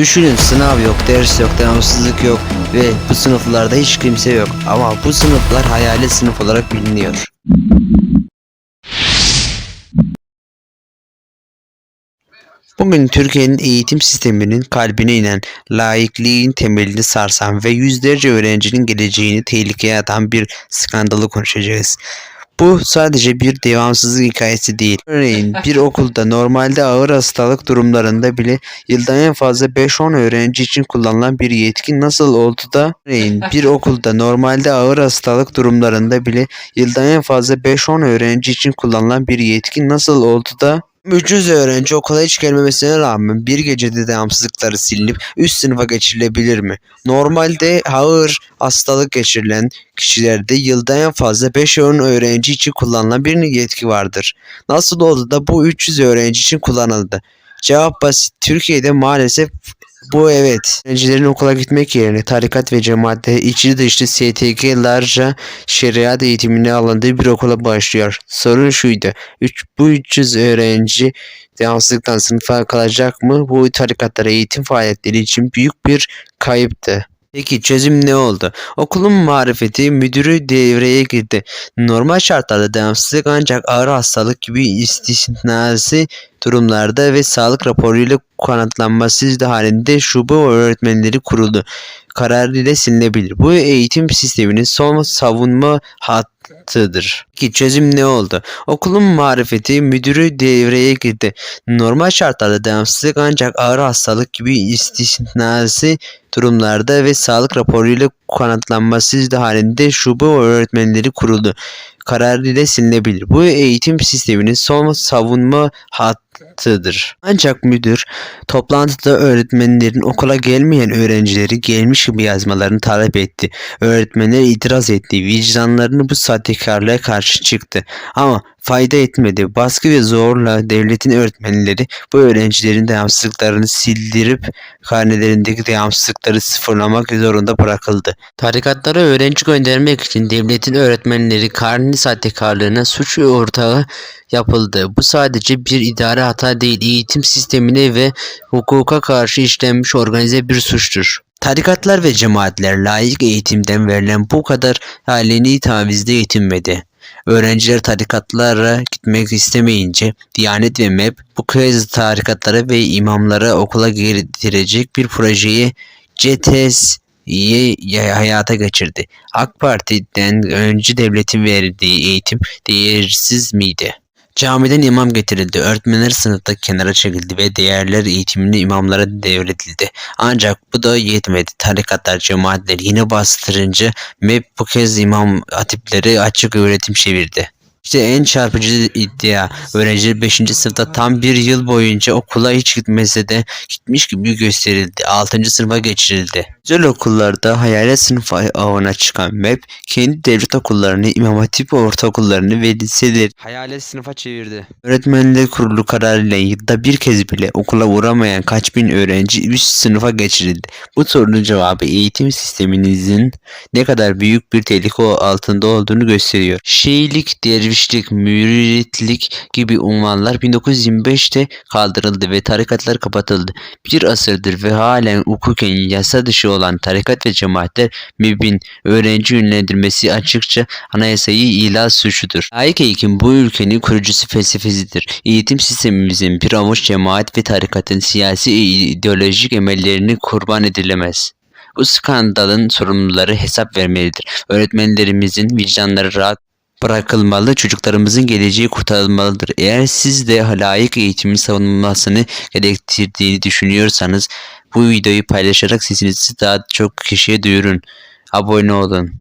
Düşünün sınav yok, ders yok, devamsızlık yok ve bu sınıflarda hiç kimse yok. Ama bu sınıflar hayali sınıf olarak biliniyor. Bugün Türkiye'nin eğitim sisteminin kalbine inen, laikliğin temelini sarsan ve yüzlerce öğrencinin geleceğini tehlikeye atan bir skandalı konuşacağız. Bu sadece bir devamsızlık hikayesi değil. Örneğin bir okulda normalde ağır hastalık durumlarında bile yılda en fazla 5-10 öğrenci için kullanılan bir yetki nasıl oldu da örneğin bir okulda normalde ağır hastalık durumlarında bile yılda en fazla 5-10 öğrenci için kullanılan bir yetki nasıl oldu da 300 öğrenci okula hiç gelmemesine rağmen bir gecede devamsızlıkları silinip üst sınıfa geçirilebilir mi? Normalde ağır hastalık geçirilen kişilerde yılda en fazla 5-10 öğrenci için kullanılan bir yetki vardır. Nasıl oldu da bu 300 öğrenci için kullanıldı? Cevap basit. Türkiye'de maalesef bu evet. Öğrencilerin okula gitmek yerine tarikat ve cemaatte içli dışlı STK'larca şeriat eğitimine alındığı bir okula başlıyor. Sorun şuydu. Üç, bu 300 öğrenci devamsızlıktan sınıfa kalacak mı? Bu tarikatlara eğitim faaliyetleri için büyük bir kayıptı. Peki çözüm ne oldu? Okulun marifeti müdürü devreye girdi. Normal şartlarda devamsızlık ancak ağır hastalık gibi istisnası durumlarda ve sağlık raporuyla kanıtlanması halinde şube öğretmenleri kuruldu. Karar ile silinebilir. Bu eğitim sisteminin son savunma hattıdır. Ki çözüm ne oldu? Okulun marifeti müdürü devreye girdi. Normal şartlarda devamsızlık ancak ağır hastalık gibi istisnası durumlarda ve sağlık raporuyla kanıtlanması halinde şube öğretmenleri kuruldu. Karar ile silinebilir. Bu eğitim sisteminin son savunma hattıdır. Ancak müdür toplantıda öğretmenlerin okula gelmeyen öğrencileri gelmiş gibi yazmalarını talep etti. Öğretmenler itiraz etti. Vicdanlarını bu sahtekarlığa karşı çıktı. Ama fayda etmedi. Baskı ve zorla devletin öğretmenleri bu öğrencilerin devamsızlıklarını sildirip karnelerindeki devamsızlıkları sıfırlamak zorunda bırakıldı. Tarikatlara öğrenci göndermek için devletin öğretmenleri karne sahtekarlığına suç ortağı yapıldı. Bu sadece bir idare hata değil, eğitim sistemine ve hukuka karşı işlenmiş organize bir suçtur. Tarikatlar ve cemaatler layık eğitimden verilen bu kadar halini tavizde yetinmedi. Öğrenciler tarikatlara gitmek istemeyince Diyanet ve MEP bu kez tarikatlara ve imamlara okula getirecek bir projeyi CTS'yi hayata geçirdi. AK Parti'den önce devletin verdiği eğitim değersiz miydi? Camiden imam getirildi. Öğretmenler sınıfta kenara çekildi ve değerler eğitimini imamlara devredildi. Ancak bu da yetmedi. Tarikatlar, cemaatler yine bastırınca MEP bu kez imam hatipleri açık öğretim çevirdi. İşte en çarpıcı iddia. Öğrenciler 5. sınıfta tam bir yıl boyunca okula hiç gitmese de gitmiş gibi gösterildi. 6. sınıfa geçirildi. Özel okullarda hayalet sınıf avına çıkan MEP kendi devlet okullarını, imam hatip ortaokullarını ve liseleri hayalet sınıfa çevirdi. Öğretmenler kurulu kararıyla yılda bir kez bile okula uğramayan kaç bin öğrenci üst sınıfa geçirildi. Bu sorunun cevabı eğitim sisteminizin ne kadar büyük bir tehlike altında olduğunu gösteriyor. Şeylik, dervişlik, müritlik gibi unvanlar 1925'te kaldırıldı ve tarikatlar kapatıldı. Bir asırdır ve halen hukuken yasa dışı olan tarikat ve cemaatler MEB'in öğrenci yönlendirmesi açıkça anayasayı ihlal suçudur. Layık eğitim bu ülkenin kurucusu felsefesidir. Eğitim sistemimizin bir avuç cemaat ve tarikatın siyasi ideolojik emellerini kurban edilemez. Bu skandalın sorumluları hesap vermelidir. Öğretmenlerimizin vicdanları rahat bırakılmalı, çocuklarımızın geleceği kurtarılmalıdır. Eğer siz de layık eğitimin savunulmasını gerektirdiğini düşünüyorsanız bu videoyu paylaşarak sesinizi daha çok kişiye duyurun. Abone olun.